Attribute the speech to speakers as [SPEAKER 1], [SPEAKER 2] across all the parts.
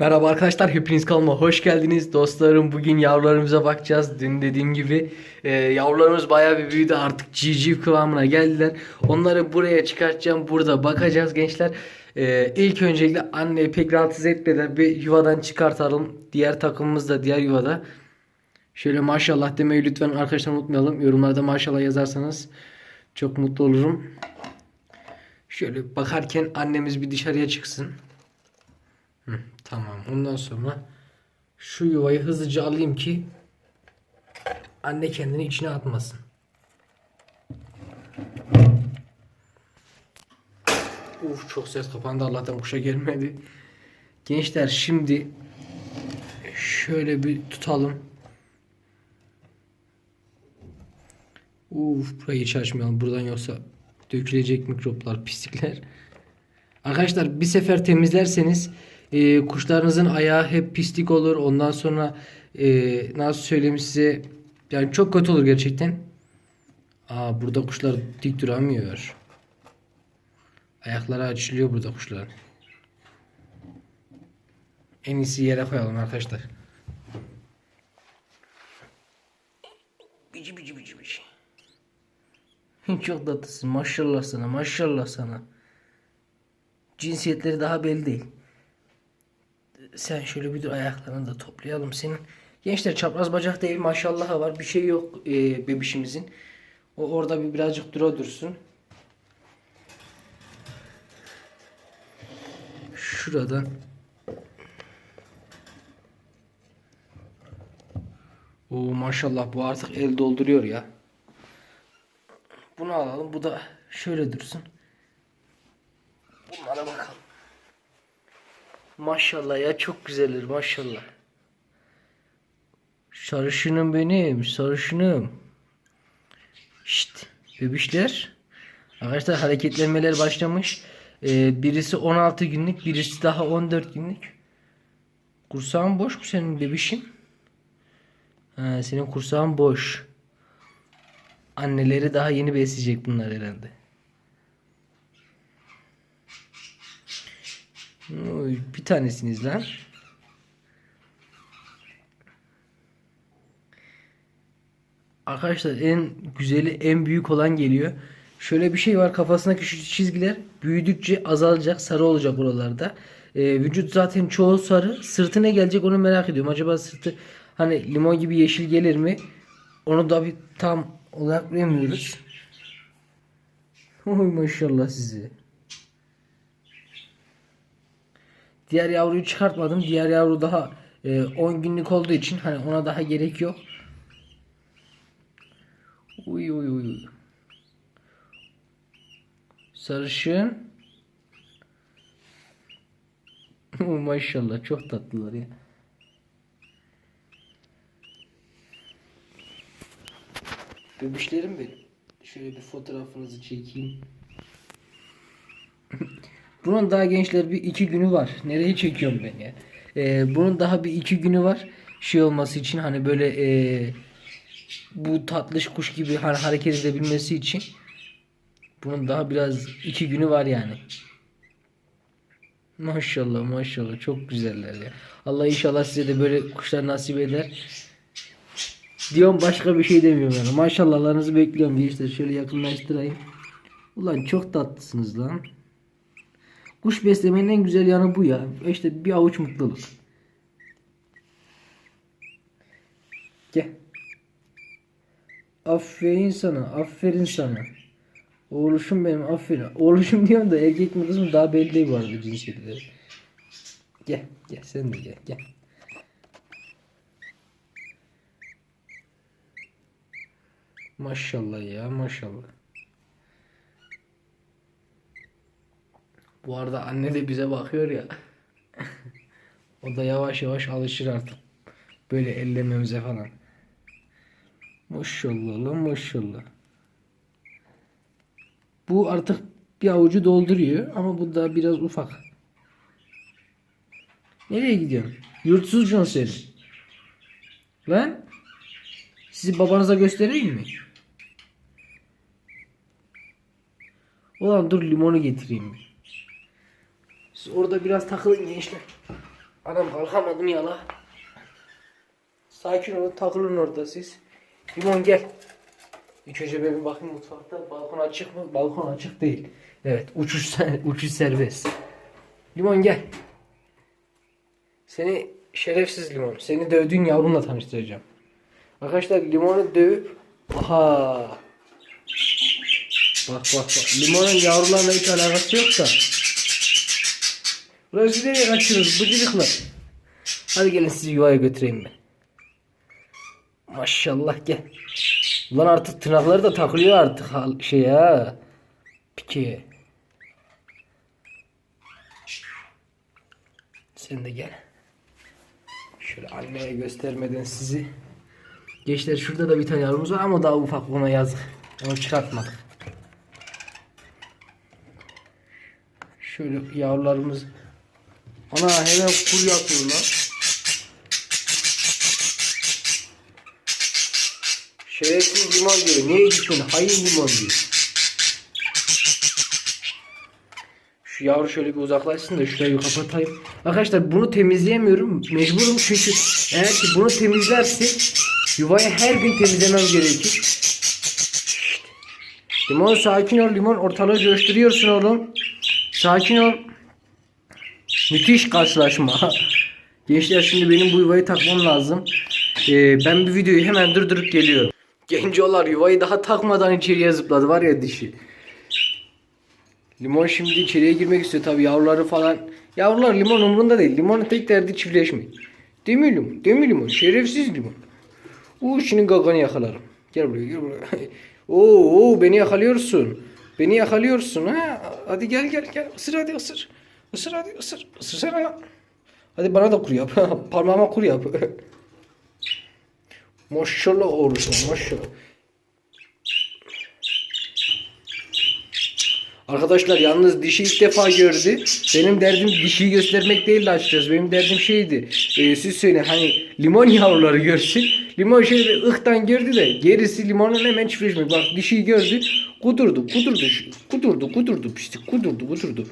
[SPEAKER 1] Merhaba arkadaşlar hepiniz kanalıma hoş geldiniz. Dostlarım bugün yavrularımıza bakacağız. Dün dediğim gibi e, yavrularımız bayağı bir büyüdü. Artık civciv kıvamına geldiler. Onları buraya çıkartacağım burada bakacağız gençler. E, ilk öncelikle anne pek rahatsız etmeden bir yuvadan çıkartalım. Diğer takımımız da diğer yuvada. Şöyle maşallah demeyi lütfen arkadaşlar unutmayalım. Yorumlarda maşallah yazarsanız çok mutlu olurum. Şöyle bakarken annemiz bir dışarıya çıksın Hı, tamam. Ondan sonra şu yuvayı hızlıca alayım ki anne kendini içine atmasın. Uf çok ses kapandı Allah'tan kuşa gelmedi. Gençler şimdi şöyle bir tutalım. Uf burayı hiç açmayalım. Buradan yoksa dökülecek mikroplar, pislikler. Arkadaşlar bir sefer temizlerseniz e, kuşlarınızın ayağı hep pislik olur. Ondan sonra e, nasıl söyleyeyim size yani çok kötü olur gerçekten. Aa burada kuşlar dik duramıyor. Ayakları açılıyor burada kuşların. En iyisi yere koyalım arkadaşlar. Bici bici bici bici. Çok tatlısın maşallah sana maşallah sana. Cinsiyetleri daha belli değil. Sen şöyle bir dur ayaklarını da toplayalım senin. Gençler çapraz bacak değil maşallah var. Bir şey yok e, bebişimizin. O orada bir birazcık dura dursun. Şuradan. Oo maşallah bu artık el dolduruyor ya. Bunu alalım. Bu da şöyle dursun. Bunlara bakalım. Maşallah ya çok güzeller maşallah. Sarışınım benim sarışınım. Şşt bebişler. Arkadaşlar hareketlenmeler başlamış. Ee, birisi 16 günlük birisi daha 14 günlük. Kursağın boş mu senin bebişim? Ha, senin kursağın boş. Anneleri daha yeni besleyecek bunlar herhalde. Bir tanesiniz lan. Arkadaşlar en güzeli en büyük olan geliyor. Şöyle bir şey var kafasındaki şu çizgiler büyüdükçe azalacak sarı olacak buralarda. Ee, vücut zaten çoğu sarı. Sırtı ne gelecek onu merak ediyorum. Acaba sırtı hani limon gibi yeşil gelir mi? Onu da bir tam olarak bilemiyoruz. Oy maşallah sizi. Diğer yavruyu çıkartmadım. Diğer yavru daha e, 10 günlük olduğu için hani ona daha gerek yok. Uy uy uy. Sarışın. Maşallah çok tatlılar ya. Bebişlerim benim. Şöyle bir fotoğrafınızı çekeyim. Bunun daha gençler bir iki günü var. Nereye çekiyorum ben ya? Ee, bunun daha bir iki günü var. Şey olması için hani böyle ee, bu tatlış kuş gibi hani hareket edebilmesi için. Bunun daha biraz iki günü var yani. Maşallah maşallah çok güzeller ya. Allah inşallah size de böyle kuşlar nasip eder. Diyorum başka bir şey demiyorum yani. Maşallahlarınızı bekliyorum gençler. Şöyle yakınlaştırayım. Ulan çok tatlısınız lan. Kuş beslemenin en güzel yanı bu ya. İşte bir avuç mutluluk. Gel. Aferin sana. Aferin sana. Oğluşum benim aferin. Oğluşum diyorum da erkek mi kız mı daha belli değil bu arada cinsiyetleri. Gel. Gel sen de gel. Gel. Maşallah ya maşallah. Bu arada anne de bize bakıyor ya. o da yavaş yavaş alışır artık. Böyle ellememize falan. Maşallah lan maşallah. Bu artık bir avucu dolduruyor ama bu da biraz ufak. Nereye gidiyorsun? Yurtsuz can seni. Lan sizi babanıza göstereyim mi? Ulan dur limonu getireyim. Orada biraz takılın gençler. Anam kalkamadım ya la. Sakin olun takılın orada siz. Limon gel. İlk önce bir bakayım mutfakta. Balkon açık mı? Balkon açık değil. Evet uçuş, uçuş serbest. Limon gel. Seni şerefsiz limon. Seni dövdüğün yavrumla tanıştıracağım. Arkadaşlar limonu dövüp aha Bak bak bak. Limonun yavrularla hiç alakası yok. Nereye kaçıyoruz bıcırıklar? Hadi gelin sizi yuvaya götüreyim ben. Maşallah gel. Ulan artık tırnakları da takılıyor artık şey ha. Pike. Sen de gel. Şöyle anneye göstermeden sizi. Gençler şurada da bir tane yavrumuz var ama daha ufak ona yazık. Onu çıkartmadık. Şöyle yavrularımız. Ana hemen kur yapıyorlar. Şerefsiz limon diyor. Niye gittin? Hain limon diyor. Şu yavru şöyle bir uzaklaşsın da şurayı kapatayım. Arkadaşlar bunu temizleyemiyorum. Mecburum çünkü eğer ki bunu temizlersek yuvayı her gün temizlemem gerekir. Limon sakin ol limon ortalığı coşturuyorsun oğlum. Sakin ol. Müthiş karşılaşma. Gençler şimdi benim bu yuvayı takmam lazım. Ee, ben bir videoyu hemen durdurup geliyorum. Gencolar yuvayı daha takmadan içeriye zıpladı var ya dişi. Limon şimdi içeriye girmek istiyor tabi yavruları falan. Yavrular limon umurunda değil. Limonun tek derdi çiftleşmek. Değil mi limon? Değil mi limon? Şerefsiz limon. Uuu şimdi gaganı yakalarım. Gel buraya gel buraya. Oo, oo beni yakalıyorsun. Beni yakalıyorsun ha. Hadi gel gel gel. Isır hadi ısır. Isır hadi ısır. Isırsana lan. Hadi bana da kur yap. Parmağıma kur yap. maşallah oğlum maşallah. Arkadaşlar yalnız dişi ilk defa gördü. Benim derdim dişiyi göstermek değildi açıkçası. Benim derdim şeydi. E, siz söyleyin hani limon yavruları görsün. Limon şöyle ıhtan gördü de gerisi limonun hemen çiftleşmek. Bak dişiyi gördü. Kudurdu, kudurdu, kudurdu, kudurdu pislik, kudurdu, kudurdu.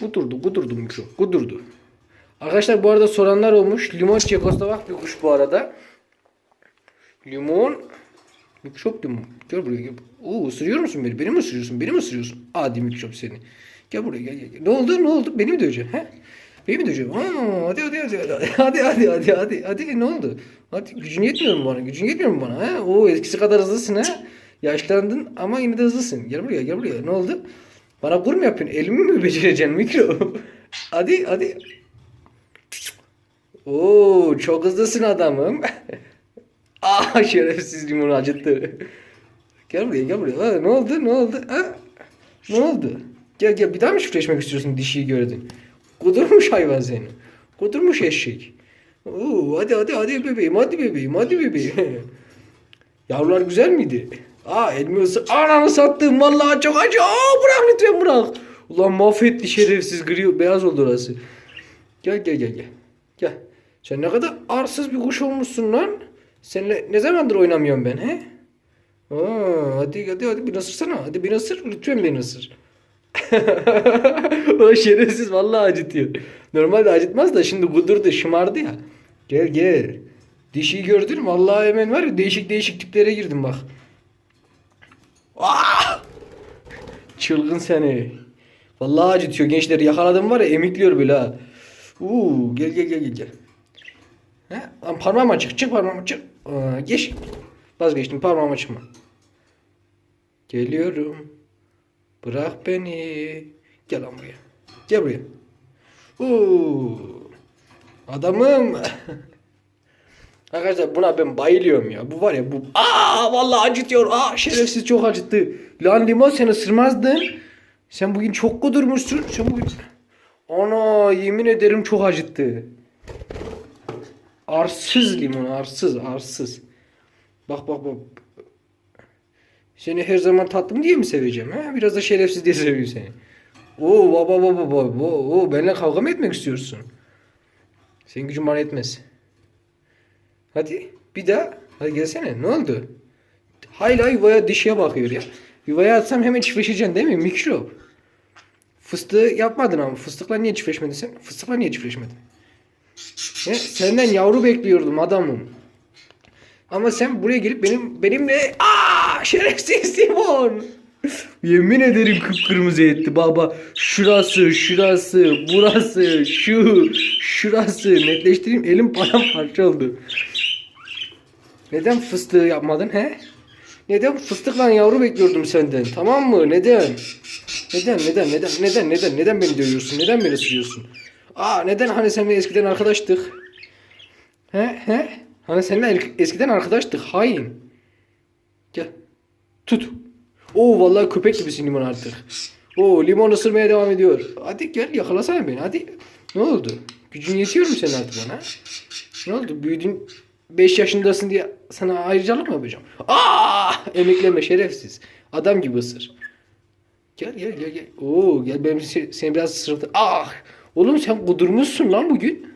[SPEAKER 1] Gudurdu gudurdum şu. Gudurdu. Arkadaşlar bu arada soranlar olmuş. Limon Çekoslovak bir kuş bu arada. Limon. Mikrop limon. Gel buraya gel. Oo, ısırıyor musun beni? Beni mi ısırıyorsun? Beni mi ısırıyorsun? Adi mikrop seni. Gel buraya gel. gel. gel. Ne oldu? Ne oldu? Beni mi döveceksin? He? Beni mi döveceksin? Aa, hadi, hadi hadi hadi. Hadi hadi hadi hadi. Hadi ne oldu? Hadi gücün yetmiyor mu bana? Gücün yetmiyor mu bana? He? Oo eskisi kadar hızlısın ha. Yaşlandın ama yine de hızlısın. Gel buraya gel buraya. Ne oldu? Bana kur mu yapıyorsun? Elimi mi becereceksin mikro? hadi hadi. Oo çok hızlısın adamım. Aa şerefsiz limonu acıttı. Gel buraya gel buraya. Ha, ne oldu ne oldu? Ha? Ne oldu? Gel gel bir daha mı çiftleşmek istiyorsun dişiyi gördün? Kudurmuş hayvan seni. Kudurmuş eşek. Oo, hadi hadi hadi bebeğim hadi bebeğim hadi bebeğim. Yavrular güzel miydi? Aa elimi ısır. Ananı sattım vallahi çok acı. Aa bırak lütfen bırak. Ulan mahvetti şerefsiz gri beyaz oldu orası. Gel gel gel gel. Gel. Sen ne kadar arsız bir kuş olmuşsun lan. Seninle ne zamandır oynamıyorum ben he? Aa, hadi hadi hadi bir ısırsana. Hadi bir ısır lütfen beni ısır. o şerefsiz vallahi acıtıyor. Normalde acıtmaz da şimdi kudurdu şımardı ya. Gel gel. Dişiyi gördün mü? Vallahi hemen var ya değişik değişik tiplere girdim bak. Aa! Çılgın seni. Vallahi acıtıyor gençler. Yakaladım var ya emikliyor böyle ha. Uuu gel gel gel gel gel. He? Lan parmağım açık. Çık parmağım çık. Aa, geç. Vazgeçtim parmağım açma. Geliyorum. Bırak beni. Gel lan buraya. Gel buraya. Oo. Adamım. Arkadaşlar buna ben bayılıyorum ya. Bu var ya bu. Aa vallahi acıtıyor. Aa şerefsiz çok acıttı. Lan limon sen ısırmazdın. Sen bugün çok kudurmuşsun. Sen bugün... Ana yemin ederim çok acıttı. Arsız limon arsız arsız. Bak bak bak. Seni her zaman tatlım diye mi seveceğim ha? Biraz da şerefsiz diye seviyorum seni. Oo baba baba baba. Oo benimle kavga mı etmek istiyorsun? Senin gücün bana etmez. Hadi bir daha. Hadi gelsene. Ne oldu? Hala yuvaya dişiye bakıyor ya. Yuvaya atsam hemen çiftleşeceksin değil mi? Mikrop. Fıstığı yapmadın ama. Fıstıkla niye çiftleşmedin sen? Fıstıkla niye çiftleşmedin? He, senden yavru bekliyordum adamım. Ama sen buraya gelip benim benimle aa şerefsiz Simon. Yemin ederim kıpkırmızı etti baba. Şurası, şurası, burası, şu, şurası. Netleştireyim elim paramparça oldu. Neden fıstığı yapmadın he? Neden fıstıkla yavru bekliyordum senden tamam mı? Neden? Neden neden neden neden neden neden beni dövüyorsun? Neden beni sürüyorsun? Aa neden hani seninle eskiden arkadaştık? He he? Hani seninle eskiden arkadaştık hain. Gel. Tut. Oo vallahi köpek gibisin limon artık. Oo limon ısırmaya devam ediyor. Hadi gel yakalasana beni hadi. Ne oldu? Gücün yetiyor mu senin artık bana? Ne oldu? Büyüdün 5 yaşındasın diye sana ayrıcalık mı yapacağım? Aa! Emekleme şerefsiz. Adam gibi ısır. Gel gel gel gel. Oo gel benim se- seni biraz ısırdı. Ah! Oğlum sen kudurmuşsun lan bugün.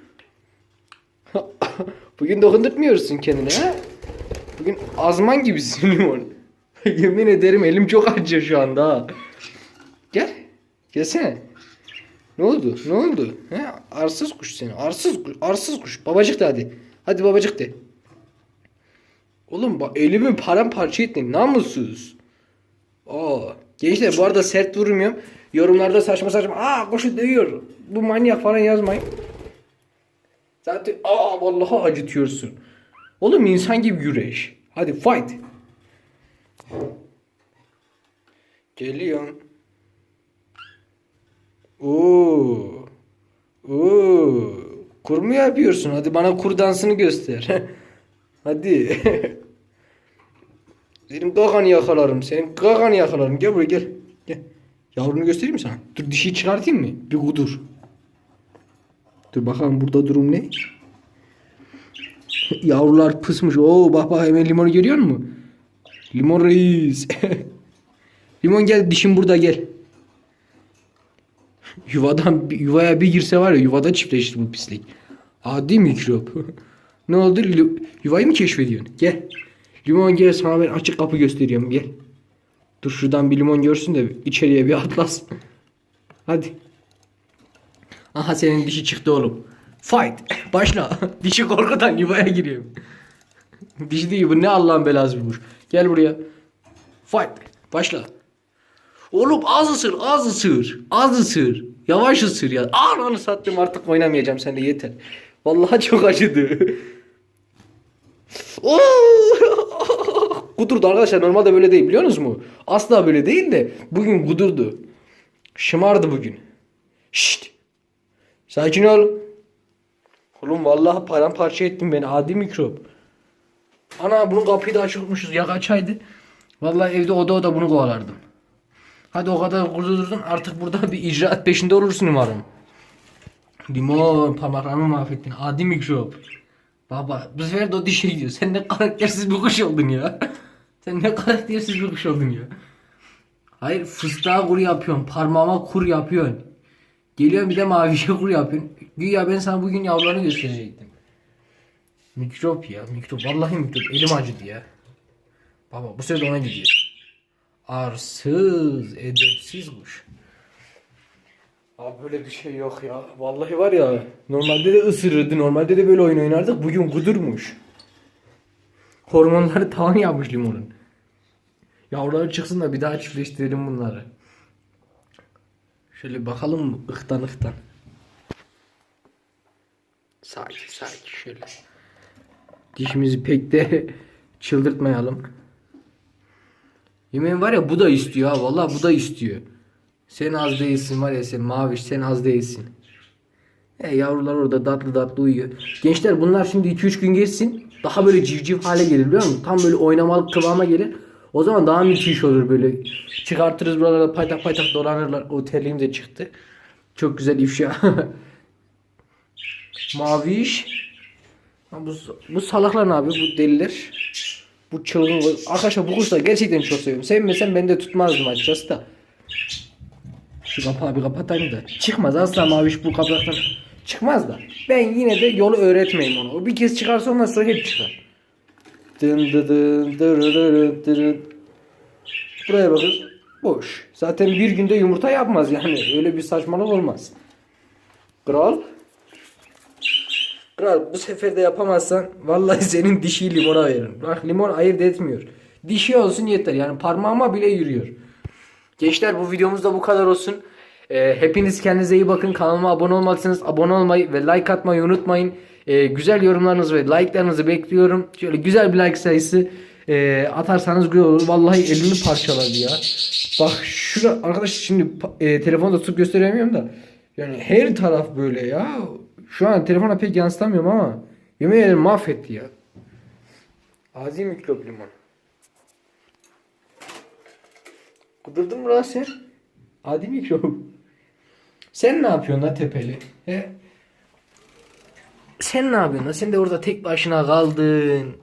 [SPEAKER 1] bugün dokundurtmuyorsun kendine ha? Bugün azman gibisin limon. Yemin ederim elim çok acıyor şu anda ha. Gel. Gelsene. Ne oldu? Ne oldu? He? Arsız kuş seni. Arsız kuş. Arsız kuş. Babacık de hadi. Hadi babacık de. Oğlum bak elimi paramparça ettin. Namussuz. Oo. Gençler bu arada sert vurmuyorum. Yorumlarda saçma saçma. Aa kuşu dövüyor. Bu manyak falan yazmayın. Zaten aa vallahi acıtıyorsun. Oğlum insan gibi güreş. Hadi fight. Geliyorum. Oo. Oo. Kur mu yapıyorsun? Hadi bana kur dansını göster. Hadi. Senin gaganı yakalarım. Senin gaganı yakalarım. Gel buraya gel. Gel. Yavrunu göstereyim mi sana? Dur dişiyi çıkartayım mı? Bir kudur. Dur bakalım burada durum ne? Yavrular pısmış. Oo bak bak hemen limonu görüyor musun? Limon reis. Limon gel dişim burada gel. Yuvadan yuvaya bir girse var ya yuvada çiftleşir bu pislik. Adi mikrop. ne oldu? Yuvayı mı keşfediyorsun? Gel. Limon gel sana ben açık kapı gösteriyorum gel. Dur şuradan bir limon görsün de içeriye bir atlas. Hadi. Aha senin dişi çıktı oğlum. Fight. Başla. dişi korkudan yuvaya giriyor. dişi değil bu ne Allah'ın belası bulmuş. Gel buraya. Fight. Başla. Oğlum az ısır, az ısır. Az ısır. Yavaş ısır ya. Ananı sattım artık oynamayacağım seninle yeter. Vallahi çok acıdı. Kudurdu arkadaşlar normalde böyle değil biliyor musunuz mu? Asla böyle değil de bugün kudurdu. Şımardı bugün. Şşt. Sakin ol. Oğlum vallahi paramparça ettin beni adi mikrop. Ana bunun kapıyı da açık unutmuşuz ya kaçaydı. Vallahi evde oda oda bunu kovalardım. Hadi o kadar kurdurdun artık burada bir icraat peşinde olursun umarım. Limon parmaklarımı mahvettin adi mikrop. Baba bu sefer de o dişe gidiyor. Sen ne karaktersiz bir kuş oldun ya. Sen ne karaktersiz bir kuş oldun ya. Hayır fıstığa kur yapıyorsun. Parmağıma kur yapıyorsun. Geliyorsun bir de mavişe kur yapıyorsun. Güya ben sana bugün yavrularını gösterecektim. Mikrop ya mikrop. Vallahi mikrop. Elim acıdı ya. Baba bu sefer ona gidiyor. Arsız, edepsiz kuş. Abi böyle bir şey yok ya. Vallahi var ya. Normalde de ısırırdı. Normalde de böyle oyun oynardık. Bugün kudurmuş. Hormonları tavan yapmış limonun. Yavruları çıksın da bir daha çiftleştirelim bunları. Şöyle bakalım mı? Ihtan ıhtan. Sakin sakin şöyle. Dişimizi pek de çıldırtmayalım. Yemin var ya bu da istiyor ha. Vallahi bu da istiyor. Sen az değilsin var ya sen maviş sen az değilsin. E yavrular orada tatlı tatlı uyuyor. Gençler bunlar şimdi 2-3 gün geçsin. Daha böyle civciv hale gelir biliyor musun? Tam böyle oynamalık kıvama gelir. O zaman daha müthiş olur böyle. Çıkartırız buralarda paytak paytak dolanırlar. O terliğim de çıktı. Çok güzel ifşa. Maviş. Bu, bu salaklar ne yapıyor? Bu deliler. Bu çılgın. Arkadaşlar bu kuşları gerçekten çok seviyorum. Sevmesem ben de tutmazdım açıkçası da. Şu kapağı bir kapatayım da. Çıkmaz asla maviş bu kapaktan çıkmaz da. Ben yine de yolu öğretmeyeyim ona. O bir kez çıkarsa ondan sonra hep çıkar. Dın dı dın dırı dırı dırı. Buraya bakın. Boş. Zaten bir günde yumurta yapmaz yani. Öyle bir saçmalık olmaz. Kral. Kral bu sefer de yapamazsan vallahi senin dişi limona veririm. Bak limon ayırt etmiyor. Dişi olsun yeter yani parmağıma bile yürüyor. Gençler bu videomuz da bu kadar olsun. Ee, hepiniz kendinize iyi bakın. Kanalıma abone olmadıysanız abone olmayı ve like atmayı unutmayın. Ee, güzel yorumlarınızı ve like'larınızı bekliyorum. Şöyle güzel bir like sayısı e, atarsanız güzel olur. Vallahi elimi parçaladı ya. Bak şurada arkadaş şimdi e, telefonda tutup gösteremiyorum da. Yani her taraf böyle ya. Şu an telefona pek yansıtamıyorum ama yemin ederim mahvetti ya. Adi mikrop limon. Kudurdun mu lan sen? Adi mikrop. Sen ne yapıyorsun lan tepeli? He? Sen ne yapıyorsun lan? Sen de orada tek başına kaldın.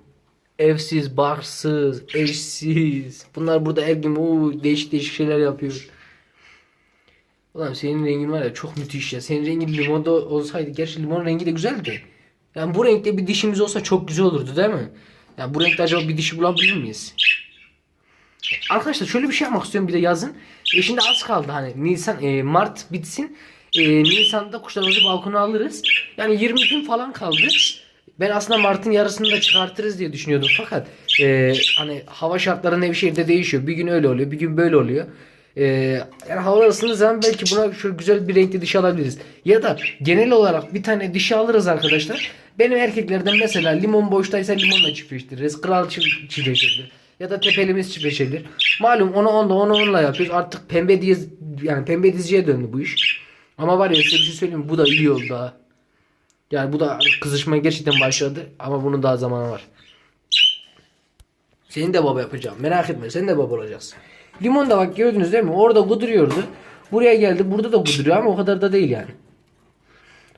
[SPEAKER 1] Evsiz, barksız, eşsiz. Bunlar burada her gün oo, değişik değişik şeyler yapıyor. Ulan senin rengin var ya çok müthiş ya. Senin rengin limonda olsaydı. Gerçi limon rengi de güzeldi. Yani bu renkte bir dişimiz olsa çok güzel olurdu değil mi? Yani bu renkte acaba bir dişi bulabilir miyiz? Arkadaşlar şöyle bir şey yapmak istiyorum bir de yazın. E şimdi az kaldı hani Nisan e, Mart bitsin. E, Nisan'da kuşlarımızı balkona alırız. Yani 20 gün falan kaldı. Ben aslında Mart'ın yarısını da çıkartırız diye düşünüyordum fakat e, hani hava şartları Nevşehir'de değişiyor. Bir gün öyle oluyor, bir gün böyle oluyor. E, yani havalar ısındığı zaman belki buna şöyle güzel bir renkli dişi alabiliriz. Ya da genel olarak bir tane dişi alırız arkadaşlar. Benim erkeklerden mesela limon boştaysa limonla çiftleştiririz. Kral çift- çiftleştirilir. Ya da tepelimiz çiftleştirilir. Malum onu onda onu onunla yapıyoruz. Artık pembe diz yani pembe dizciye döndü bu iş. Ama var ya size bir şey söyleyeyim? Bu da iyi oldu ha. Yani bu da kızışmaya gerçekten başladı. Ama bunun daha zamanı var. Senin de baba yapacağım. Merak etme. Sen de baba olacaksın. Limon da bak gördünüz değil mi? Orada kuduruyordu. Buraya geldi. Burada da kuduruyor ama o kadar da değil yani.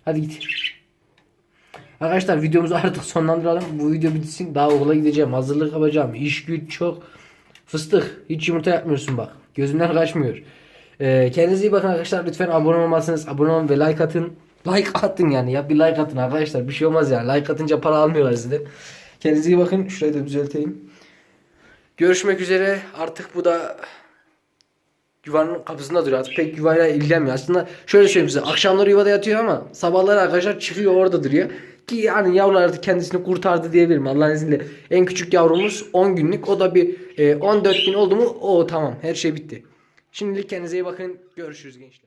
[SPEAKER 1] Hadi git. Arkadaşlar videomuzu artık sonlandıralım. Bu video bitsin. Daha okula gideceğim. Hazırlık yapacağım. İş güç çok. Fıstık. Hiç yumurta yapmıyorsun bak. Gözümden kaçmıyor. Ee, kendinize iyi bakın arkadaşlar. Lütfen abone olmazsanız abone olun ve like atın. Like atın yani. Ya bir like atın arkadaşlar. Bir şey olmaz yani. Like atınca para almıyorlar sizden. Kendinize iyi bakın. Şurayı da düzelteyim. Görüşmek üzere. Artık bu da yuvanın kapısında duruyor. Artık pek yuvayla ilgilenmiyor. Aslında şöyle söyleyeyim size. Akşamları yuvada yatıyor ama sabahları arkadaşlar çıkıyor orada duruyor. Ki yani yavrular artık kendisini kurtardı diyebilirim. Allah'ın izniyle. En küçük yavrumuz 10 günlük. O da bir e, 14 gün oldu mu o tamam. Her şey bitti. Şimdilik kendinize iyi bakın. Görüşürüz gençler.